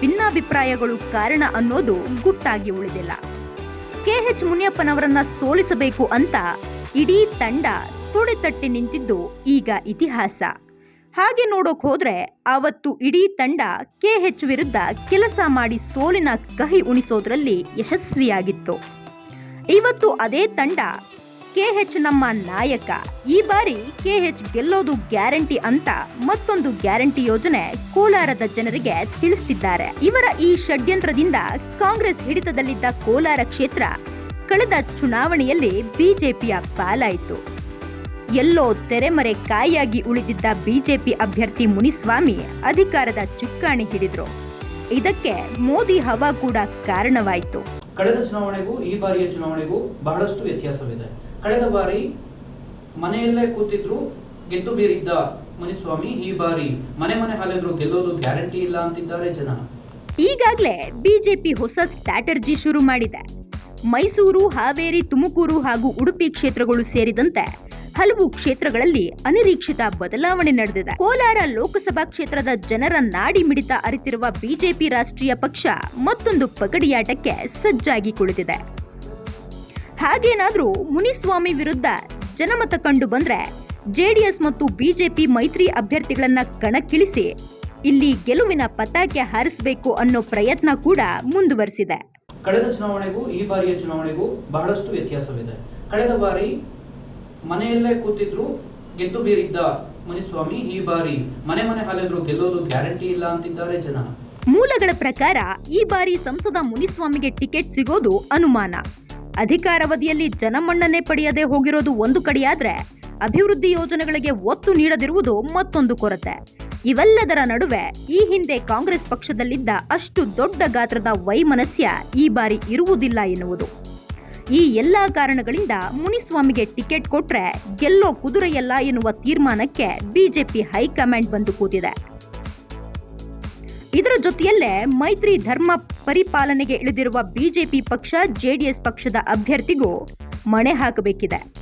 ಭಿನ್ನಾಭಿಪ್ರಾಯಗಳು ಕಾರಣ ಅನ್ನೋದು ಗುಟ್ಟಾಗಿ ಉಳಿದಿಲ್ಲ. ಕೆಎಚ್ ಮುನಿಯಪ್ಪನವರನ್ನ ಸೋಲಿಸಬೇಕು ಅಂತ ಇಡೀ ತಂಡ ತುಳಿತಟ್ಟಿ ನಿಂತಿದ್ದು ಈಗ ಇತಿಹಾಸ. ಹಾಗೆ ನೋಡೋಕ್ ಹೋದ್ರೆ ಆವತ್ತು ಇಡೀ ತಂಡ ಕೆಎಚ್ ವಿರುದ್ಧ ಕೆಲಸ ಮಾಡಿ ಸೋಲಿನ ಕಹಿ ಉಣಿಸೋದ್ರಲ್ಲಿ ಯಶಸ್ವಿಯಾಗಿತ್ತು. ಇವತ್ತು ಅದೇ ತಂಡ ಕೆಎಚ್ ನಮ್ಮ ನಾಯಕ. ಈ ಬಾರಿ ಕೆಎಚ್ ಗೆಲ್ಲೋದು ಗ್ಯಾರಂಟಿ ಅಂತ ಮತ್ತೊಂದು ಗ್ಯಾರಂಟಿ ಯೋಜನೆ ಕೋಲಾರದ ಜನರಿಗೆ ತಿಳಿಸ್ತಿದ್ದಾರೆ. ಇವರ ಈ ಷಡ್ಯಂತ್ರದಿಂದ ಕಾಂಗ್ರೆಸ್ ಹಿಡಿತದಲ್ಲಿದ್ದ ಕೋಲಾರ ಕ್ಷೇತ್ರ ಕಳೆದ ಚುನಾವಣೆಯಲ್ಲಿ ಬಿಜೆಪಿಯ ಪಾಲಾಯಿತು. ಎಲ್ಲೋ ತೆರೆಮರೆ ಕಾಯಿಯಾಗಿ ಉಳಿದಿದ್ದ ಬಿಜೆಪಿ ಅಭ್ಯರ್ಥಿ ಮುನಿಸ್ವಾಮಿ ಅಧಿಕಾರದ ಚುಕ್ಕಾಣಿ ಹಿಡಿದ್ರು. ಇದಕ್ಕೆ ಮೋದಿ ಹವಾ ಕೂಡ ಕಾರಣವಾಯಿತು. ಕಳೆದ ಚುನಾವಣೆಗೂ, ಈ ಬಾರಿಯ ಚುನಾವಣೆಗೂ ಬಹಳಷ್ಟು ವ್ಯತ್ಯಾಸವಿದೆ. ಕಳೆದ ಬಾರಿ ಮನೆಯಲ್ಲೇ ಕೂತಿದ್ರು, ಗೆದ್ದು ಬೀರಿದ್ದ ಮುನಿಸ್ವಾಮಿ ಈ ಬಾರಿ ಮನೆ ಮನೆ ಹಾಲೆದ್ರು, ಗೆಲ್ಲೋದು ಗ್ಯಾರಂಟಿ ಇಲ್ಲ ಅಂತಿದ್ದಾರೆ ಜನ. ಈಗಾಗಲೇ ಬಿಜೆಪಿ ಹೊಸ ಸ್ಟ್ರಾಟರ್ಜಿ ಶುರು ಮಾಡಿದೆ. ಮೈಸೂರು, ಹಾವೇರಿ, ತುಮಕೂರು ಹಾಗೂ ಉಡುಪಿ ಕ್ಷೇತ್ರಗಳು ಸೇರಿದಂತೆ ಹಲವು ಕ್ಷೇತ್ರಗಳಲ್ಲಿ ಅನಿರೀಕ್ಷಿತ ಬದಲಾವಣೆ ನಡೆದಿದೆ. ಕೋಲಾರ ಲೋಕಸಭಾ ಕ್ಷೇತ್ರದ ಜನರ ನಾಡಿ ಮಿಡಿತ ಅರಿತಿರುವ ಬಿಜೆಪಿ ರಾಷ್ಟ್ರೀಯ ಪಕ್ಷ ಮತ್ತೊಂದು ಪಗಡಿಯಾಟಕ್ಕೆ ಸಜ್ಜಾಗಿ ಕುಳಿತಿದೆ. ಹಾಗೇನಾದ್ರೂ ಮುನಿಸ್ವಾಮಿ ವಿರುದ್ಧ ಜನಮತ ಕಂಡು ಬಂದ್ರೆ ಜೆಡಿಎಸ್ ಮತ್ತು ಬಿಜೆಪಿ ಮೈತ್ರಿ ಅಭ್ಯರ್ಥಿಗಳನ್ನ ಕಣಕ್ಕಿಳಿಸಿ ಇಲ್ಲಿ ಗೆಲುವಿನ ಪತಾಕೆ ಹಾರಿಸಬೇಕು ಅನ್ನೋ ಪ್ರಯತ್ನ ಕೂಡ ಮುಂದುವರೆಸಿದೆ. ಕಳೆದ ಚುನಾವಣೆಗೂ ಈ ಬಾರಿಯ ಚುನಾವಣೆಗೂ ಬಹಳಷ್ಟು ವ್ಯತ್ಯಾಸವಿದೆ. ಕಳೆದ ಬಾರಿ ಮನೆಯಲ್ಲೇ ಕೂತಿದ್ರು ಗೆದ್ದು ಬೀರಿದ್ದ ಮುನಿಸ್ವಾಮಿ ಈ ಬಾರಿ ಮನೆ ಮನೆ ಹಾಲಿದ್ರು ಗೆಲ್ಲೋದು ಗ್ಯಾರಂಟಿ ಇಲ್ಲ ಅಂತಿದ್ದಾರೆ ಜನ. ಮೂಲಗಳ ಪ್ರಕಾರ ಈ ಬಾರಿ ಸಂಸದ ಮುನಿಸ್ವಾಮಿಗೆ ಟಿಕೆಟ್ ಸಿಗೋದು ಅನುಮಾನ. ಅಧಿಕಾರಾವಧಿಯಲ್ಲಿ ಜನಮನ್ನಣೆ ಪಡೆಯದೆ ಹೋಗಿರೋದು ಒಂದು ಕಡೆಯಾದ್ರೆ ಅಭಿವೃದ್ಧಿ ಯೋಜನೆಗಳಿಗೆ ಒತ್ತು ನೀಡದಿರುವುದು ಮತ್ತೊಂದು ಕೊರತೆ. ಇವೆಲ್ಲದರ ನಡುವೆ ಈ ಹಿಂದೆ ಕಾಂಗ್ರೆಸ್ ಪಕ್ಷದಲ್ಲಿದ್ದ ಅಷ್ಟು ದೊಡ್ಡ ಗಾತ್ರದ ವೈಮನಸ್ಯ ಈ ಬಾರಿ ಇರುವುದಿಲ್ಲ ಎನ್ನುವುದು. ಈ ಎಲ್ಲ ಕಾರಣಗಳಿಂದ ಮುನಿಸ್ವಾಮಿಗೆ ಟಿಕೆಟ್ ಕೊಟ್ರೆ ಗೆಲ್ಲೋ ಕುದುರೆಯಲ್ಲ ಎನ್ನುವ ತೀರ್ಮಾನಕ್ಕೆ ಬಿಜೆಪಿ ಹೈಕಮಾಂಡ್ ಬಂದು ಕೂತಿದೆ. ಇದರ ಜೊತೆಯಲ್ಲೇ ಮೈತ್ರಿ ಧರ್ಮ ಪರಿಪಾಲನೆಗೆ ಇಳಿದಿರುವ ಬಿಜೆಪಿ ಪಕ್ಷ, ಜೆಡಿಎಸ್ ಪಕ್ಷದ ಅಭ್ಯರ್ಥಿಗೂ ಮಣೆ ಹಾಕಬೇಕಿದೆ.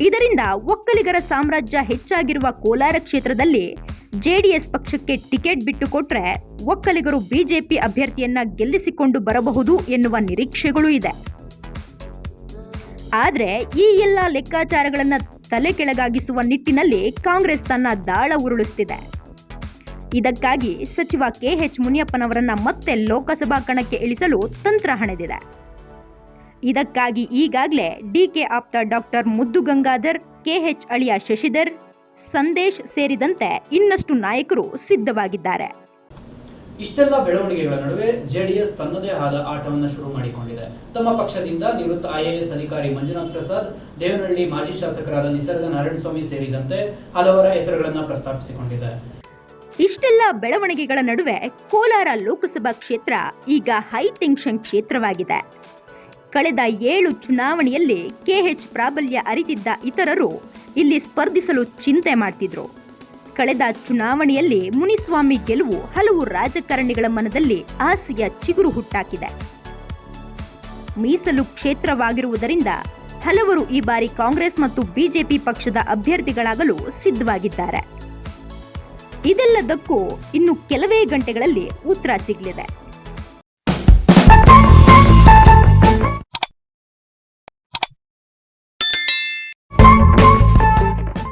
ಇದರಿಂದ ಒಕ್ಕಲಿಗರ ಸಾಮ್ರಾಜ್ಯ ಹೆಚ್ಚಾಗಿರುವ ಕೋಲಾರ ಕ್ಷೇತ್ರದಲ್ಲಿ ಜೆಡಿಎಸ್ ಪಕ್ಷಕ್ಕೆ ಟಿಕೆಟ್ ಬಿಟ್ಟುಕೊಟ್ರೆ ಒಕ್ಕಲಿಗರು ಬಿಜೆಪಿ ಅಭ್ಯರ್ಥಿಯನ್ನ ಗೆಲ್ಲಿಸಿಕೊಂಡು ಬರಬಹುದು ಎನ್ನುವ ನಿರೀಕ್ಷೆಗಳೂ ಇದೆ. ಆದರೆ ಈ ಎಲ್ಲ ಲೆಕ್ಕಾಚಾರಗಳನ್ನು ತಲೆ ಕೆಳಗಾಗಿಸುವ ನಿಟ್ಟಿನಲ್ಲಿ ಕಾಂಗ್ರೆಸ್ ತನ್ನ ದಾಳ ಉರುಳಿಸ್ತಿದೆ. ಇದಕ್ಕಾಗಿ ಸಚಿವ ಕೆಎಚ್ ಮುನಿಯಪ್ಪನವರನ್ನ ಮತ್ತೆ ಲೋಕಸಭಾ ಕಣಕ್ಕೆ ಇಳಿಸಲು ತಂತ್ರ ಹಣೆದಿದೆ. ಇದಕ್ಕಾಗಿ ಈಗಾಗಲೇ ಡಿಕೆ ಆಪ್ತ ಡಾಕ್ಟರ್ ಮುದ್ದು ಗಂಗಾಧರ್, ಕೆಎಚ್ ಅಳಿಯ ಶಶಿಧರ್, ಸಂದೇಶ್ ಸೇರಿದಂತೆ ಇನ್ನಷ್ಟು ನಾಯಕರು ಸಿದ್ಧವಾಗಿದ್ದಾರೆ. ಇಷ್ಟೆಲ್ಲ ಬೆಳವಣಿಗೆಗಳ ನಡುವೆ ಜೆಡಿಎಸ್ ತನ್ನದೇ ಆದ ಆಟವನ್ನು ಶುರು ಮಾಡಿಕೊಂಡಿದೆ. ತಮ್ಮ ಪಕ್ಷದಿಂದ ನಿವೃತ್ತ ಐಎಎಸ್ ಅಧಿಕಾರಿ ಮಂಜುನಾಥ್ ಪ್ರಸಾದ್, ದೇವನಹಳ್ಳಿ ಮಾಜಿ ಶಾಸಕರಾದ ನಿಸರ್ಗ ನಾರಾಯಣಸ್ವಾಮಿ ಸೇರಿದಂತೆ ಹಲವರ ಹೆಸರುಗಳನ್ನು ಪ್ರಸ್ತಾಪಿಸಿಕೊಂಡಿದೆ ಇಷ್ಟೆಲ್ಲ ಬೆಳವಣಿಗೆಗಳ ನಡುವೆ ಕೋಲಾರ ಲೋಕಸಭಾ ಕ್ಷೇತ್ರ ಈಗ ಹೈ ಟೆನ್ಷನ್ ಕ್ಷೇತ್ರವಾಗಿದೆ. ಕಳೆದ ಏಳು ಚುನಾವಣೆಯಲ್ಲಿ ಕೆಎಚ್ ಪ್ರಾಬಲ್ಯ ಅರಿತಿದ್ದ ಇತರರು ಇಲ್ಲಿ ಸ್ಪರ್ಧಿಸಲು ಚಿಂತೆ ಮಾಡ್ತಿದ್ರು. ಕಳೆದ ಚುನಾವಣೆಯಲ್ಲಿ ಮುನಿಸ್ವಾಮಿ ಗೆಲುವು ಹಲವು ರಾಜಕಾರಣಿಗಳ ಮನದಲ್ಲಿ ಆಸೆಯ ಚಿಗುರು ಹುಟ್ಟಾಕಿದೆ. ಮೀಸಲು ಕ್ಷೇತ್ರವಾಗಿರುವುದರಿಂದ ಹಲವರು ಈ ಬಾರಿ ಕಾಂಗ್ರೆಸ್ ಮತ್ತು ಬಿಜೆಪಿ ಪಕ್ಷದ ಅಭ್ಯರ್ಥಿಗಳಾಗಲು ಸಿದ್ಧವಾಗಿದ್ದಾರೆ. ಇದೆಲ್ಲದಕ್ಕೂ ಇನ್ನು ಕೆಲವೇ ಗಂಟೆಗಳಲ್ಲಿ ಉತ್ತರ ಸಿಗಲಿದೆ.